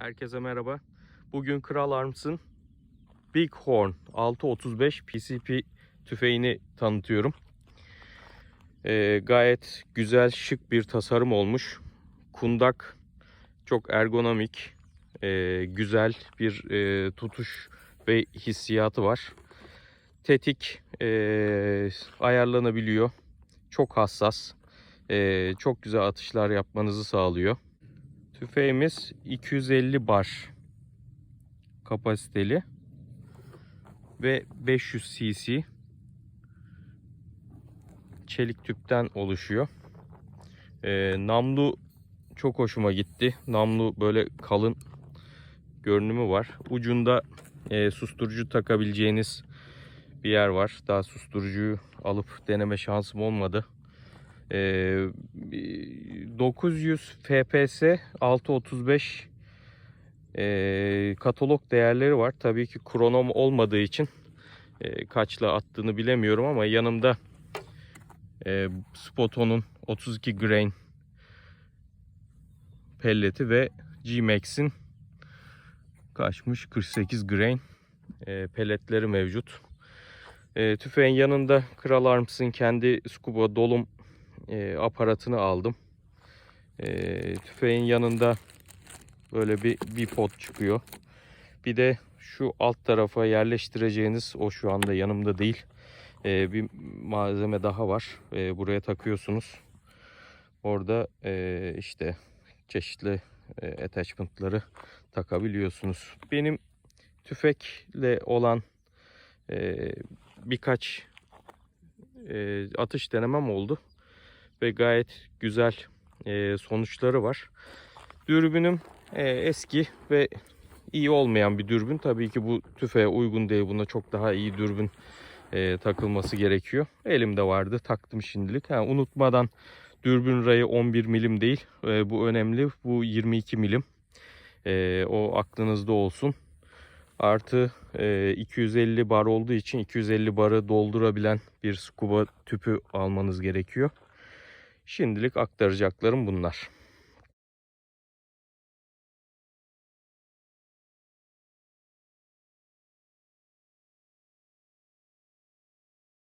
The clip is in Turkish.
Herkese merhaba. Bugün Kral Arms'ın Big Horn 635 PCP tüfeğini tanıtıyorum. Ee, gayet güzel, şık bir tasarım olmuş. Kundak çok ergonomik, e, güzel bir e, tutuş ve hissiyatı var. Tetik e, ayarlanabiliyor. Çok hassas. e, çok güzel atışlar yapmanızı sağlıyor. Tüfeğimiz 250 bar kapasiteli ve 500 cc çelik tüpten oluşuyor. Ee, namlu çok hoşuma gitti. Namlu böyle kalın görünümü var. Ucunda e, susturucu takabileceğiniz bir yer var. Daha susturucuyu alıp deneme şansım olmadı. Ee, 900 FPS 635 e, katalog değerleri var. Tabii ki kronom olmadığı için e, kaçla attığını bilemiyorum ama yanımda e, Spoton'un 32 grain pelleti ve G-Max'in kaçmış 48 grain e, pelletleri mevcut. E, tüfeğin yanında Kral Arms'ın kendi scuba dolum e, aparatını aldım. E, tüfeğin yanında böyle bir bipod çıkıyor. Bir de şu alt tarafa yerleştireceğiniz o şu anda yanımda değil. E, bir malzeme daha var. E, buraya takıyorsunuz. Orada e, işte çeşitli e, attachment'ları takabiliyorsunuz. Benim tüfekle olan e, birkaç e, atış denemem oldu ve gayet güzel e, sonuçları var. Dürbünüm e, eski ve iyi olmayan bir dürbün. Tabii ki bu tüfeğe uygun değil. Buna çok daha iyi dürbün e, takılması gerekiyor. Elimde vardı. Taktım şimdilik. Ha, unutmadan dürbün rayı 11 milim değil. E, bu önemli. Bu 22 milim. E, o aklınızda olsun. Artı e, 250 bar olduğu için 250 barı doldurabilen bir scuba tüpü almanız gerekiyor. Şimdilik aktaracaklarım bunlar.